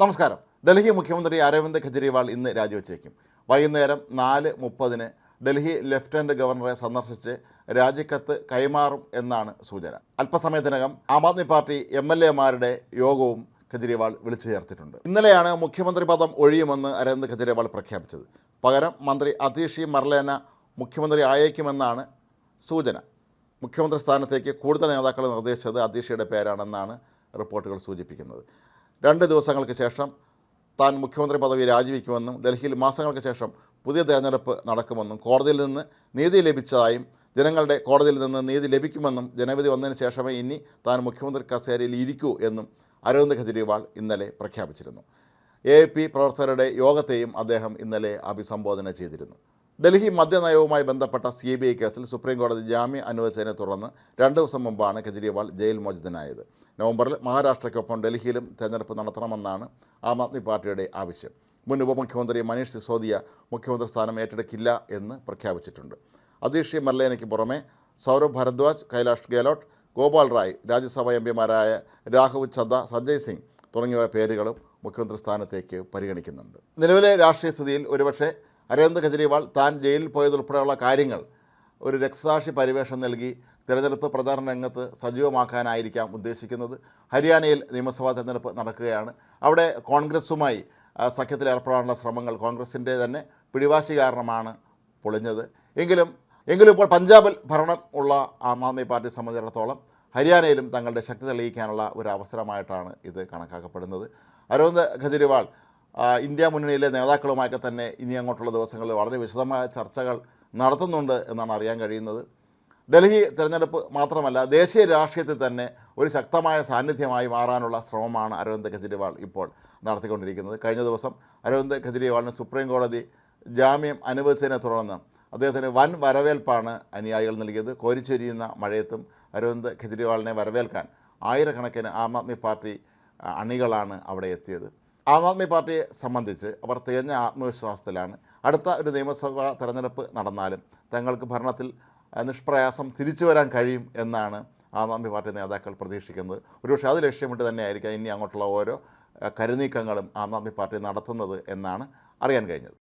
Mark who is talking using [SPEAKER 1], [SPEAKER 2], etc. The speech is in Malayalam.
[SPEAKER 1] നമസ്കാരം. ഡൽഹി മുഖ്യമന്ത്രി അരവിന്ദ് കെജ്രിവാൾ ഇന്ന് രാജിവെച്ചേക്കും. വൈകുന്നേരം നാല് മുപ്പതിന് ഡൽഹി ലഫ്റ്റനന്റ് ഗവർണറെ സന്ദർശിച്ച് രാജിക്കത്ത് കൈമാറും എന്നാണ് സൂചന. അല്പസമയത്തിനകം Aam Aadmi party M L എമാരുടെ യോഗവും കെജ്രിവാൾ വിളിച്ചു ചേർത്തിട്ടുണ്ട്. ഇന്നലെയാണ് മുഖ്യമന്ത്രി പദം ഒഴിയുമെന്ന് അരവിന്ദ് കെജ്രിവാൾ പ്രഖ്യാപിച്ചത്. പകരം മന്ത്രി അതീഷി മർലേന മുഖ്യമന്ത്രി ആയേക്കുമെന്നാണ് സൂചന. മുഖ്യമന്ത്രി സ്ഥാനത്തേക്ക് കൂടുതൽ നേതാക്കൾ നിർദ്ദേശിച്ചത് അതീഷയുടെ പേരാണെന്നാണ് റിപ്പോർട്ടുകൾ സൂചിപ്പിക്കുന്നത്. രണ്ട് ദിവസങ്ങൾക്ക് ശേഷം താൻ മുഖ്യമന്ത്രി പദവി രാജിവെക്കുമെന്നും ഡൽഹിയിൽ മാസങ്ങൾക്ക് ശേഷം പുതിയ തെരഞ്ഞെടുപ്പ് നടക്കുമെന്നും കോടതിയിൽ നിന്ന് നീതി ലഭിച്ചതായും ജനങ്ങളുടെ കോടതിയിൽ നിന്ന് നീതി ലഭിക്കുമെന്നും ജനവിധി വന്നതിന് ശേഷമേ ഇനി താൻ മുഖ്യമന്ത്രി കസേരയിൽ ഇരിക്കൂ എന്നും അരവിന്ദ് കെജ്രിവാൾ ഇന്നലെ പ്രഖ്യാപിച്ചിരുന്നു. എ പി പ്രവർത്തകരുടെ യോഗത്തെയും അദ്ദേഹം ഇന്നലെ അഭിസംബോധന ചെയ്തിരുന്നു. ഡൽഹി മദ്യനയവുമായി ബന്ധപ്പെട്ട സി ബി ഐ കേസിൽ സുപ്രീംകോടതി ജാമ്യം അനുവദിച്ചതിനെ തുടർന്ന് രണ്ട് ദിവസം മുമ്പാണ് കെജ്രിവാൾ ജയിൽ മോചിതനായത്. നവംബറിൽ മഹാരാഷ്ട്രയ്ക്കൊപ്പം ഡൽഹിയിലും തെരഞ്ഞെടുപ്പ് നടത്തണമെന്നാണ് ആം ആദ്മി പാർട്ടിയുടെ ആവശ്യം. മുൻ ഉപമുഖ്യമന്ത്രി മനീഷ് സിസോദിയ മുഖ്യമന്ത്രി സ്ഥാനം ഏറ്റെടുക്കില്ല എന്ന് പ്രഖ്യാപിച്ചിട്ടുണ്ട്. അതീഷ് മർലേനയ്ക്ക് പുറമെ സൗരഭ് ഭരദ്വാജ് കൈലാഷ് ഗെഹ്ലോട്ട് ഗോപാൽ റായ് രാജ്യസഭാ എം പിമാരായ രാഘവ് ചദ്ദ സഞ്ജയ് സിംഗ് തുടങ്ങിയ പേരുകളും മുഖ്യമന്ത്രി സ്ഥാനത്തേക്ക് പരിഗണിക്കുന്നുണ്ട്. നിലവിലെ രാഷ്ട്രീയ സ്ഥിതിയിൽ ഒരുപക്ഷെ അരവിന്ദ് കെജ്രിവാൾ താൻ ജയിലിൽ പോയതുൾപ്പെടെയുള്ള കാര്യങ്ങൾ ഒരു രക്തസാക്ഷി പരിവേഷം നൽകി തിരഞ്ഞെടുപ്പ് പ്രചാരണ രംഗത്ത് സജീവമാക്കാനായിരിക്കാം ഉദ്ദേശിക്കുന്നത്. ഹരിയാനയിൽ നിയമസഭാ തിരഞ്ഞെടുപ്പ് നടക്കുകയാണ്. അവിടെ കോൺഗ്രസുമായി ഏർപ്പെടാനുള്ള ശ്രമങ്ങൾ കോൺഗ്രസിന്റെ തന്നെ പിടിവാശി കാരണമാണ് പൊളിഞ്ഞത്. എങ്കിലും എങ്കിലും ഇപ്പോൾ പഞ്ചാബിൽ ഭരണം ഉള്ള ആം ആദ്മി പാർട്ടി സംബന്ധിച്ചിടത്തോളം ഹരിയാനയിലും തങ്ങളുടെ ശക്തി തെളിയിക്കാനുള്ള ഒരു അവസരമായിട്ടാണ് ഇത് കണക്കാക്കപ്പെടുന്നത്. അരവിന്ദ് കെജ്രിവാൾ ഇന്ത്യ മുന്നണിയിലെ നേതാക്കളുമായൊക്കെ തന്നെ ഇനി അങ്ങോട്ടുള്ള ദിവസങ്ങളിൽ വളരെ വിശദമായ ചർച്ചകൾ നടത്തുന്നുണ്ട് എന്നാണ് അറിയാൻ കഴിയുന്നത്. ഡൽഹി തിരഞ്ഞെടുപ്പ് മാത്രമല്ല ദേശീയ രാഷ്ട്രീയത്തിൽ തന്നെ ഒരു ശക്തമായ സാന്നിധ്യമായി മാറാനുള്ള ശ്രമമാണ് അരവിന്ദ് കെജ്രിവാൾ ഇപ്പോൾ നടത്തിക്കൊണ്ടിരിക്കുന്നത്. കഴിഞ്ഞ ദിവസം അരവിന്ദ് കെജ്രിവാളിന് സുപ്രീം കോടതി ജാമ്യം അനുവദിച്ചതിനെ തുടർന്ന് അദ്ദേഹത്തിന് വൻ വരവേൽപ്പാണ് അനുയായികൾ നൽകിയത്. കോരിച്ചൊരിയുന്ന മഴയത്തും അരവിന്ദ് കെജ്രിവാളിനെ വരവേൽക്കാൻ ആയിരക്കണക്കിന് ആം ആദ്മി പാർട്ടി അണികളാണ് അവിടെ എത്തിയത്. ആം ആദ്മി പാർട്ടിയെ സംബന്ധിച്ച് അവർ തികഞ്ഞ ആത്മവിശ്വാസത്തിലാണ്. അടുത്ത ഒരു നിയമസഭാ തെരഞ്ഞെടുപ്പ് നടന്നാലും തങ്ങൾക്ക് ഭരണത്തിൽ നിഷ്പ്രയാസം തിരിച്ചു വരാൻ കഴിയും എന്നാണ് ആം ആദ്മി പാർട്ടി നേതാക്കൾ പ്രതീക്ഷിക്കുന്നത്. ഒരുപക്ഷെ അത് ലക്ഷ്യമിട്ട് തന്നെയായിരിക്കാം ഇനി അങ്ങോട്ടുള്ള ഓരോ കരുനീക്കങ്ങളും ആം ആദ്മി പാർട്ടി നടത്തുന്നത് എന്നാണ് അറിയാൻ കഴിഞ്ഞത്.